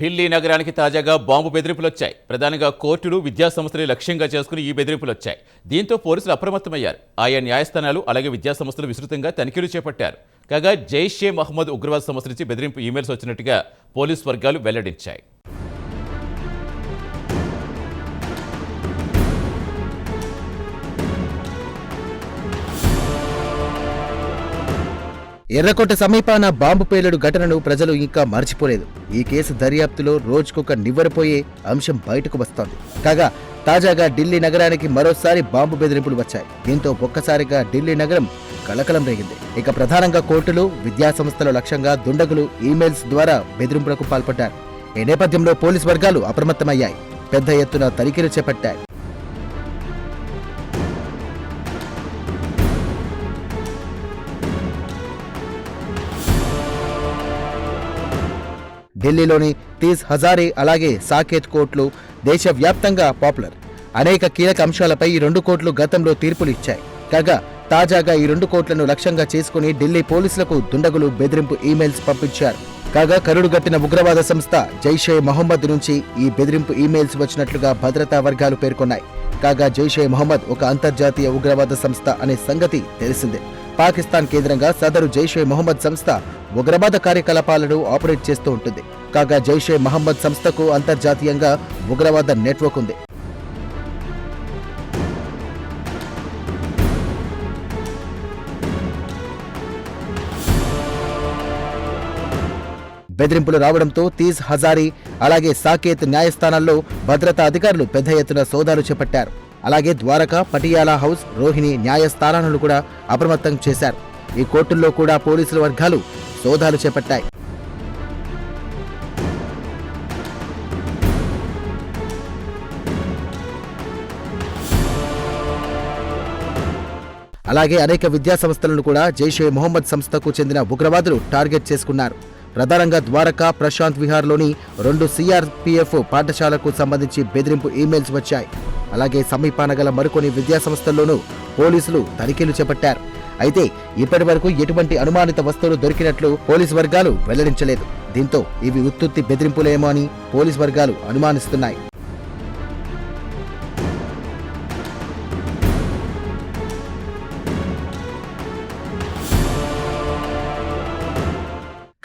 ఢిల్లీ నగరానికి తాజాగా బాంబు బెదిరింపులు వచ్చాయి ప్రధానంగా కోర్టులు విద్యాసంస్థలు లక్ష్యంగా చేసుకుని ఈ బెదిరింపులు వచ్చాయి దీంతో పోలీసులు అప్రమత్తమయ్యారు. ఆయా న్యాయస్థానాలు అలాగే విద్యాసంస్థలు విస్తృతంగా తనిఖీలు చేపట్టారు. కాగా జైషే మహమ్మద్ ఉగ్రవాద సంస్థ నుంచి బెదిరింపు ఈమెయిల్స్ వచ్చినట్టుగా పోలీసు వర్గాలు వెల్లడించాయి. ఎర్రకోట సమీపాన బాంబు పేలుడు ఘటనను ప్రజలు ఇంకా మర్చిపోలేదు. ఈ కేసు దర్యాప్తులో రోజుకొక నివ్వరపోయే అంశం బయటకు వస్తోంది. కాగా తాజాగా ఢిల్లీ నగరానికి మరోసారి బాంబు బెదిరింపులు వచ్చాయి. దీంతో ఒక్కసారిగా ఢిల్లీ నగరం కలకలం రేగింది. ఇక ప్రధానంగా కోర్టులు విద్యాసంస్థల లక్ష్యంగా దుండగులు ఈమెయిల్స్ ద్వారా బెదిరింపులకు పాల్పడ్డారు. ఈ నేపథ్యంలో పోలీస్ వర్గాలు అప్రమత్తమయ్యాయి. పెద్ద ఎత్తున తనిఖీలు చేపట్టాయి. ఢిల్లీలోని తీజ్ హజారే అలాగే సాకేత్ కోర్టులు దేశవ్యాప్తంగా పాపులర్. అనేక కీలక అంశాలపై ఈ రెండు కోర్టులు గతంలో తీర్పులు ఇచ్చాయి. కాగా తాజాగా ఈ రెండు కోర్టులను లక్ష్యంగా చేసుకుని ఢిల్లీ పోలీసులకు దుండగులు బెదిరింపు ఈమెయిల్స్ పంపించారు. కాగా కరుడుగట్టిన ఉగ్రవాద సంస్థ జైషే మహమ్మద్ నుంచి ఈ బెదిరింపు ఈమెయిల్స్ వచ్చినట్లుగా భద్రతా వర్గాలు పేర్కొన్నాయి. కాగా జైషే మహమ్మద్ ఒక అంతర్జాతీయ ఉగ్రవాద సంస్థ అనే సంగతి తెలిసిందే. పాకిస్తాన్ కేంద్రంగా సదరు జైషే మొహమ్మద్ సంస్థ ఉగ్రవాద కార్యకలాపాలను ఆపరేట్ చేస్తూ ఉంటుంది. కాగా జైషే మహమ్మద్ సంస్థకు అంతర్జాతీయంగా ఉగ్రవాద నెట్వర్క్ ఉంది. బెదిరింపులు రావడంతో తీజ్ హజారీ అలాగే సాకేత్ న్యాయస్థానాల్లో భద్రతా అధికారులు పెద్ద ఎత్తున సోదాలు చేపట్టారు. అలాగే ద్వారకా పటియాలా హౌస్ రోహిణి న్యాయస్థానాలను కూడా అప్రమత్తం చేశారు. ఈ కోర్టుల్లో కూడా పోలీసుల వర్గాలు సోదాలు చేపట్టాయి. అలాగే అనేక విద్యా సంస్థలను కూడా జైషే మొహమ్మద్ సంస్థకు చెందిన ఉగ్రవాదులు టార్గెట్ చేసుకున్నారు. ప్రధానంగా ద్వారకా ప్రశాంత్ విహార్లోని రెండు సిఆర్పిఎఫ్ పాఠశాలకు సంబంధించి బెదిరింపు ఈమెయిల్స్ వచ్చాయి. అలాగే సమీపాన గల మరికొన్ని విద్యాసంస్థల్లోనూ పోలీసులు తనిఖీలు చేపట్టారు. అయితే ఇప్పటి వరకు ఎటువంటి అనుమానిత వస్తువులు దొరికినట్లు పోలీసు వర్గాలు వెల్లడించలేదు. దీంతో ఇవి ఉత్తుత్తి బెదిరింపులేమో అని పోలీసు వర్గాలు అనుమానిస్తున్నాయి.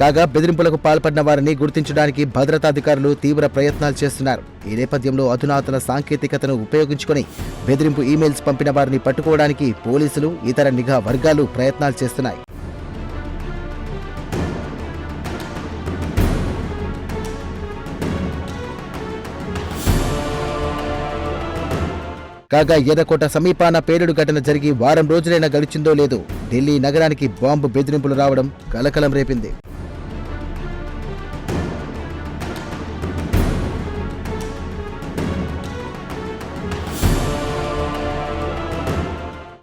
కాగా బెదిరింపులకు పాల్పడిన వారిని గుర్తించడానికి భద్రతాధికారులు తీవ్ర ప్రయత్నాలు చేస్తున్నారు. ఈ నేపథ్యంలో అధునాతన సాంకేతికతను ఉపయోగించుకొని బెదిరింపు ఈమెయిల్స్ పంపిన వారిని పట్టుకోవడానికి పోలీసులు ఇతర నిఘా వర్గాలు ప్రయత్నాలు చేస్తున్నాయి. కాగా ఎర్రకోట సమీపాన పేలుడు ఘటన జరిగి వారం రోజులైనా గడిచిందో లేదో ఢిల్లీ నగరానికి బాంబు బెదిరింపులు రావడం కలకలం రేపింది.